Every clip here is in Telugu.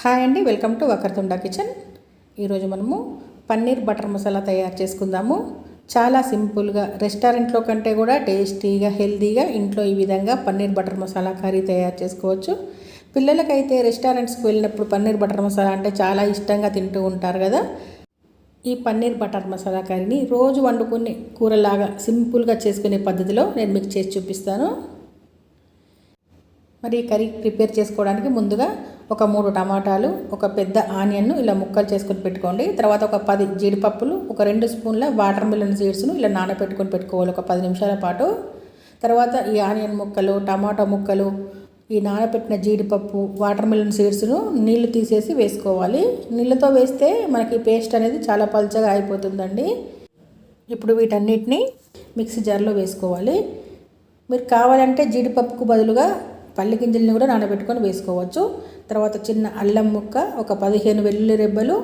హాయ్ అండి వెల్కమ్ టు వకర్తుండా కిచెన్. ఈరోజు మనము పన్నీర్ బటర్ మసాలా తయారు చేసుకుందాము. చాలా సింపుల్గా రెస్టారెంట్లో కంటే కూడా టేస్టీగా హెల్తీగా ఇంట్లో ఈ విధంగా పన్నీర్ బటర్ మసాలా కర్రీ తయారు చేసుకోవచ్చు. పిల్లలకైతే రెస్టారెంట్స్కి వెళ్ళినప్పుడు పన్నీర్ బటర్ మసాలా అంటే చాలా ఇష్టంగా తింటూ ఉంటారు కదా. ఈ పన్నీర్ బటర్ మసాలా కర్రీని రోజు వండుకునే కూరలాగా సింపుల్గా చేసుకునే పద్ధతిలో నేను మీకు చేసి చూపిస్తాను. మరి ఈ కర్రీ ప్రిపేర్ చేసుకోవడానికి ముందుగా ఒక మూడు టమాటాలు ఒక పెద్ద ఆనియన్ను ఇలా ముక్కలు చేసుకొని పెట్టుకోండి. తర్వాత ఒక పది జీడిపప్పులు ఒక రెండు స్పూన్ల వాటర్ మిలన్ సీడ్స్ను ఇలా నానబెట్టుకొని పెట్టుకోవాలి ఒక పది నిమిషాల పాటు. తర్వాత ఈ ఆనియన్ ముక్కలు టమాటా ముక్కలు ఈ నానబెట్టిన జీడిపప్పు వాటర్ మిలన్ సీడ్స్ను నీళ్ళు తీసేసి వేసుకోవాలి. నీళ్ళతో వేస్తే మనకి పేస్ట్ అనేది చాలా పల్చగా అయిపోతుందండి. ఇప్పుడు వీటన్నిటిని మిక్సీ జార్లో వేసుకోవాలి. మీరు కావాలంటే జీడిపప్పుకు బదులుగా పల్లి గింజల్ని కూడా నానబెట్టుకొని వేసుకోవచ్చు. తర్వాత చిన్న అల్లం ముక్క ఒక పదిహేను వెల్లుల్లి రెబ్బలు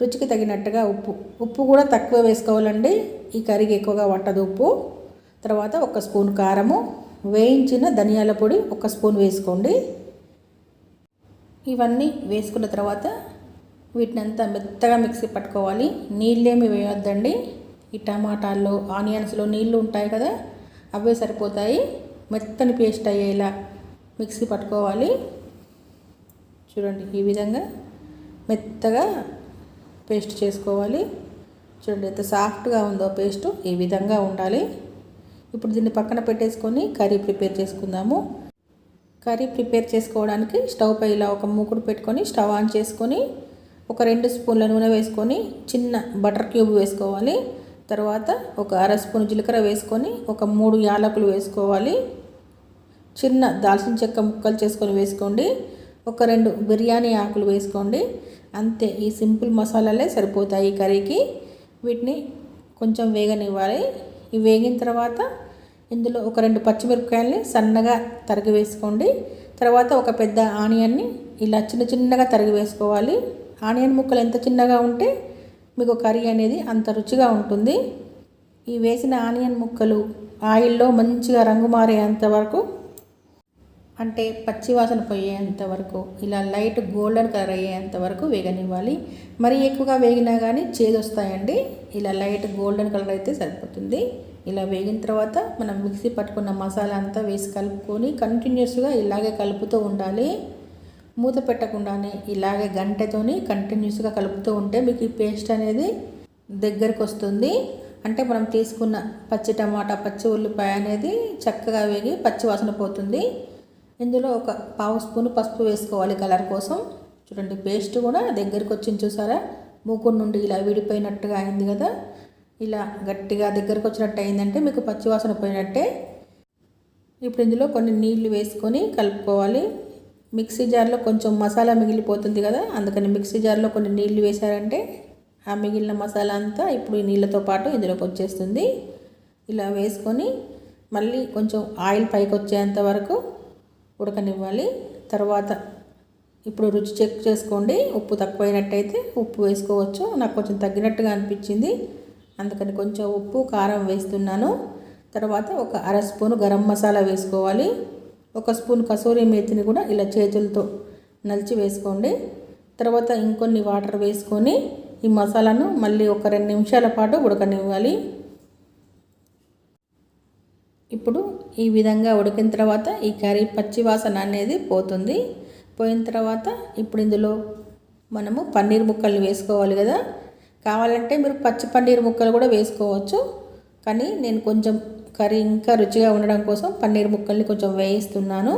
రుచికి తగినట్టుగా ఉప్పు. ఉప్పు కూడా తక్కువ వేసుకోవాలండి. ఈ కర్రీకి ఎక్కువగా పట్టదు ఉప్పు. తర్వాత ఒక స్పూన్ కారము వేయించిన ధనియాల పొడి ఒక స్పూన్ వేసుకోండి. ఇవన్నీ వేసుకున్న తర్వాత వీటిని అంతా మెత్తగా మిక్సీ పట్టుకోవాలి. నీళ్ళేమి వేయొద్దండి. ఈ టమాటాల్లో ఆనియన్స్లో నీళ్ళు ఉంటాయి కదా అవే సరిపోతాయి. మెత్తని పేస్ట్ అయ్యేలా మిక్సీ పట్టుకోవాలి. చూడండి ఈ విధంగా మెత్తగా పేస్ట్ చేసుకోవాలి. చూడండి ఎంత సాఫ్ట్గా ఉందో పేస్ట్ ఈ విధంగా ఉండాలి. ఇప్పుడు దీన్ని పక్కన పెట్టేసుకొని కర్రీ ప్రిపేర్ చేసుకుందాము. కర్రీ ప్రిపేర్ చేసుకోవడానికి స్టవ్ పై ఇలా ఒక మూకుడు పెట్టుకొని స్టవ్ ఆన్ చేసుకొని ఒక రెండు స్పూన్ల నూనె వేసుకొని చిన్న బటర్ క్యూబ్ వేసుకోవాలి. తర్వాత ఒక అర స్పూన్ జీలకర్ర వేసుకొని ఒక మూడు యాలకులు వేసుకోవాలి. చిన్న దాల్చిన చెక్క ముక్కలు చేసుకొని వేసుకోండి. ఒక రెండు బిర్యానీ ఆకులు వేసుకోండి. అంతే ఈ సింపుల్ మసాలాలే సరిపోతాయి ఈ కర్రీకి. వీటిని కొంచెం వేగనివ్వాలి. ఇవి వేగిన తర్వాత ఇందులో ఒక రెండు పచ్చిమిరపకాయలని సన్నగా తరిగి వేసుకోండి. తర్వాత ఒక పెద్ద ఆనియన్ని ఇలా చిన్న చిన్నగా తరిగి వేసుకోవాలి. ఆనియన్ ముక్కలు ఎంత చిన్నగా ఉంటే మీకు కర్రీ అనేది అంత రుచిగా ఉంటుంది. ఈ వేసిన ఆనియన్ ముక్కలు ఆయిల్లో మంచిగా రంగు మారేంత వరకు అంటే పచ్చి వాసన పోయేంత వరకు ఇలా లైట్ గోల్డెన్ కలర్ అయ్యేంత వరకు వేగనివ్వాలి. మరీ ఎక్కువగా వేగినా కానీ చేదు వస్తాయండి. ఇలా లైట్ గోల్డెన్ కలర్ అయితే సరిపోతుంది. ఇలా వేగిన తర్వాత మనం మిక్సీ పట్టుకున్న మసాలా అంతా వేసి కలుపుకొని కంటిన్యూస్గా ఇలాగే కలుపుతూ ఉండాలి. మూత పెట్టకుండానే ఇలాగే గంటతోని కంటిన్యూస్గా కలుపుతూ ఉంటే మీకు ఈ పేస్ట్ అనేది దగ్గరికి వస్తుంది. అంటే మనం తీసుకున్న పచ్చి టమాటా పచ్చి ఉల్లిపాయ అనేది చక్కగా వేగి పచ్చి వాసన పోతుంది. ఇందులో ఒక పావు స్పూన్ పసుపు వేసుకోవాలి కలర్ కోసం. చూడండి పేస్ట్ కూడా దగ్గరికి వచ్చింది చూసారా? మూకుడు నుండి ఇలా విడిపోయినట్టుగా అయింది కదా? ఇలా గట్టిగా దగ్గరకు వచ్చినట్టు అయిందంటే మీకు పచ్చివాసన పోయినట్టే. ఇప్పుడు ఇందులో కొన్ని నీళ్ళు వేసుకొని కలుపుకోవాలి. మిక్సీ జార్లో కొంచెం మసాలా మిగిలిపోతుంది కదా? అందుకని మిక్సీ జార్లో కొన్ని నీళ్ళు వేశారంటే ఆ మిగిలిన మసాలా అంతా ఇప్పుడు ఈ నీళ్ళతో పాటు ఇందులోకి వచ్చేస్తుంది. ఇలా వేసుకొని మళ్ళీ కొంచెం ఆయిల్ పైకి వచ్చేంత వరకు ఉడకనివ్వాలి. తర్వాత ఇప్పుడు రుచి చెక్ చేసుకోండి. ఉప్పు తక్కువైనట్టయితే ఉప్పు వేసుకోవచ్చు. నాకు కొంచెం తగ్గినట్టుగా అనిపించింది. అందుకని కొంచెం ఉప్పు కారం వేస్తున్నాను. తర్వాత ఒక అర స్పూన్ గరం మసాలా వేసుకోవాలి. ఒక స్పూన్ కసూరి మేతిని కూడా ఇలా చేతులతో నలిచి వేసుకోండి. తర్వాత ఇంకొన్ని వాటర్ వేసుకొని ఈ మసాలాను మళ్ళీ ఒక రెండు నిమిషాల పాటు ఉడకనివ్వాలి. ఇప్పుడు ఈ విధంగా ఉడికిన తర్వాత ఈ కర్రీ పచ్చి వాసన అనేది పోతుంది. పోయిన తర్వాత ఇప్పుడు ఇందులో మనము పన్నీర్ ముక్కలు వేసుకోవాలి కదా. కావాలంటే మీరు పచ్చి పన్నీర్ ముక్కలు కూడా వేసుకోవచ్చు. కానీ నేను కొంచెం కర్రీ ఇంకా రుచిగా ఉండడం కోసం పన్నీర్ ముక్కల్ని కొంచెం వేయిస్తున్నాను.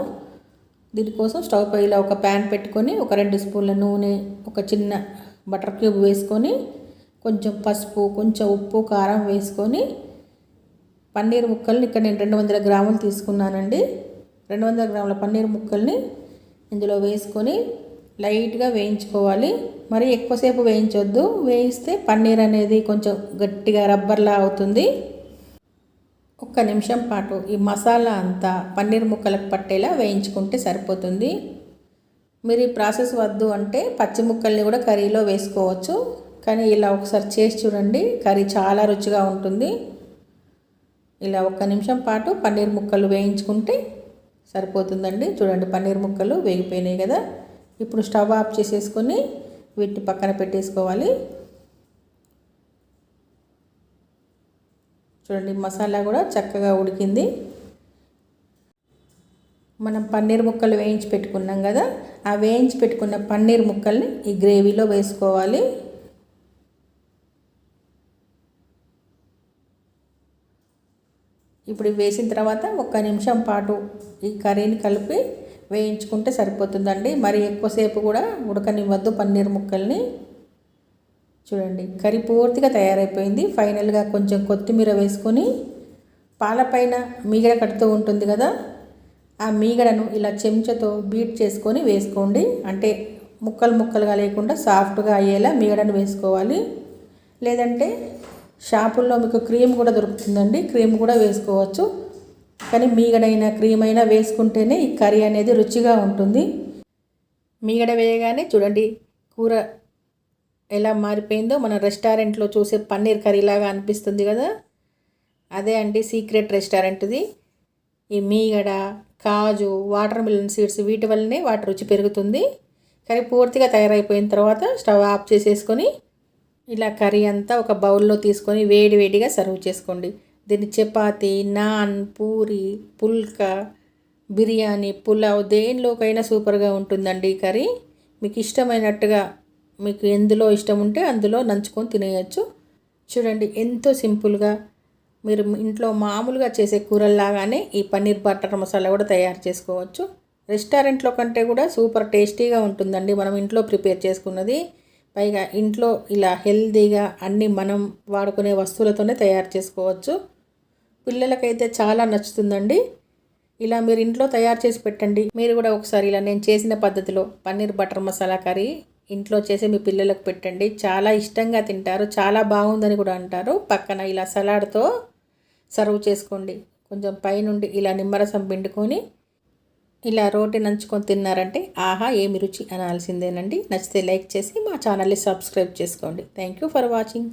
దీనికోసం స్టవ్ పై ఇలా ఒక ప్యాన్ పెట్టుకొని ఒక రెండు స్పూన్ల నూనె ఒక చిన్న బటర్ క్యూబ్ వేసుకొని కొంచెం పసుపు కొంచెం ఉప్పు కారం వేసుకొని పన్నీర్ ముక్కల్ని ఇక్కడ నేను రెండు వందల గ్రాములు తీసుకున్నానండి. రెండు వందల గ్రాముల పన్నీర్ ముక్కల్ని ఇందులో వేసుకొని లైట్గా వేయించుకోవాలి. మరి ఎక్కువసేపు వేయించొద్దు. వేయిస్తే పన్నీర్ అనేది కొంచెం గట్టిగా రబ్బర్లా అవుతుంది. ఒక్క నిమిషం పాటు ఈ మసాలా అంతా పన్నీర్ ముక్కలకు పట్టేలా వేయించుకుంటే సరిపోతుంది. మీరు ఈ ప్రాసెస్ వద్దు అంటే పచ్చి ముక్కల్ని కూడా కర్రీలో వేసుకోవచ్చు. కానీ ఇలా ఒకసారి చేసి చూడండి. కర్రీ చాలా రుచిగా ఉంటుంది. ఇలా ఒక్క నిమిషం పాటు పన్నీర్ ముక్కలు వేయించుకుంటే సరిపోతుందండి. చూడండి పన్నీర్ ముక్కలు వేగిపోయినాయి కదా. ఇప్పుడు స్టవ్ ఆఫ్ చేసేసుకొని వీటిని పక్కన పెట్టేసుకోవాలి. చూడండి మసాలా కూడా చక్కగా ఉడికింది. మనం పన్నీర్ ముక్కలు వేయించి పెట్టుకున్నాం కదా ఆ వేయించి పెట్టుకున్న పన్నీర్ ముక్కల్ని ఈ గ్రేవీలో వేసుకోవాలి. ఇప్పుడు వేసిన తర్వాత ఒక్క నిమిషం పాటు ఈ కర్రీని కలిపి వేయించుకుంటే సరిపోతుందండి. మరి ఎక్కువసేపు కూడా ఉడకనివ్వద్దు పన్నీర్ ముక్కల్ని. చూడండి కర్రీ పూర్తిగా తయారైపోయింది. ఫైనల్గా కొంచెం కొత్తిమీర వేసుకొని పాలపైన మీగడ కడుతూ ఉంటుంది కదా ఆ మీగడను ఇలా చెంచాతో బీట్ చేసుకొని వేసుకోండి. అంటే ముక్కలు ముక్కలుగా లేకుండా సాఫ్ట్గా అయ్యేలా మీగడను వేసుకోవాలి. లేదంటే షాపుల్లో మీకు క్రీమ్ కూడా దొరుకుతుందండి. క్రీమ్ కూడా వేసుకోవచ్చు. కానీ మీగడైన క్రీమ్ అయినా వేసుకుంటేనే ఈ కర్రీ అనేది రుచిగా ఉంటుంది. మీగడ వేయగానే చూడండి కూర ఎలా మారిపోయిందో. మన రెస్టారెంట్లో చూసే పన్నీర్ కర్రీ లాగా అనిపిస్తుంది కదా. అదే అండి సీక్రెట్ రెస్టారెంట్ది. ఈ మీగడ కాజు వాటర్ మిలన్ సీడ్స్ వీటి వల్లనే వాటి రుచి పెరుగుతుంది. కానీ పూర్తిగా తయారైపోయిన తర్వాత స్టవ్ ఆఫ్ చేసేసుకొని ఇలా కర్రీ అంతా ఒక బౌల్లో తీసుకొని వేడి వేడిగా సర్వ్ చేసుకోండి. దీన్ని చపాతి నాన్ పూరి పుల్కా బిర్యానీ పులావ్ దేనిలోకైనా సూపర్గా ఉంటుందండి ఈ కర్రీ. మీకు ఇష్టమైనట్టుగా మీకు ఎందులో ఇష్టం ఉంటే అందులో నంచుకొని తినేయచ్చు. చూడండి ఎంతో సింపుల్గా మీరు ఇంట్లో మామూలుగా చేసే కూరల్లాగానే ఈ పన్నీర్ బటర్ మసాలా కూడా తయారు చేసుకోవచ్చు. రెస్టారెంట్లో కంటే కూడా సూపర్ టేస్టీగా ఉంటుందండి మనం ఇంట్లో ప్రిపేర్ చేసుకున్నది. పైగా ఇంట్లో ఇలా హెల్తీగా అన్నీ మనం వాడుకునే వస్తువులతోనే తయారు చేసుకోవచ్చు. పిల్లలకైతే చాలా నచ్చుతుందండి. ఇలా మీరు ఇంట్లో తయారు చేసి పెట్టండి. మీరు కూడా ఒకసారి ఇలా నేను చేసిన పద్ధతిలో పన్నీర్ బటర్ మసాలా కర్రీ ఇంట్లో చేసి మీ పిల్లలకు పెట్టండి. చాలా ఇష్టంగా తింటారు. చాలా బాగుందని కూడా అంటారు. పక్కన ఇలా సలాడ్తో సర్వ్ చేసుకోండి. కొంచెం పైనుండి ఇలా నిమ్మరసం పిండుకొని ఇలా రోటి నంచుకొని తిన్నారంటే ఆహా ఏమి రుచి అనాల్సిందేనండి. నచ్చితే లైక్ చేసి మా ఛానల్ని సబ్స్క్రైబ్ చేసుకోండి. Thank you for watching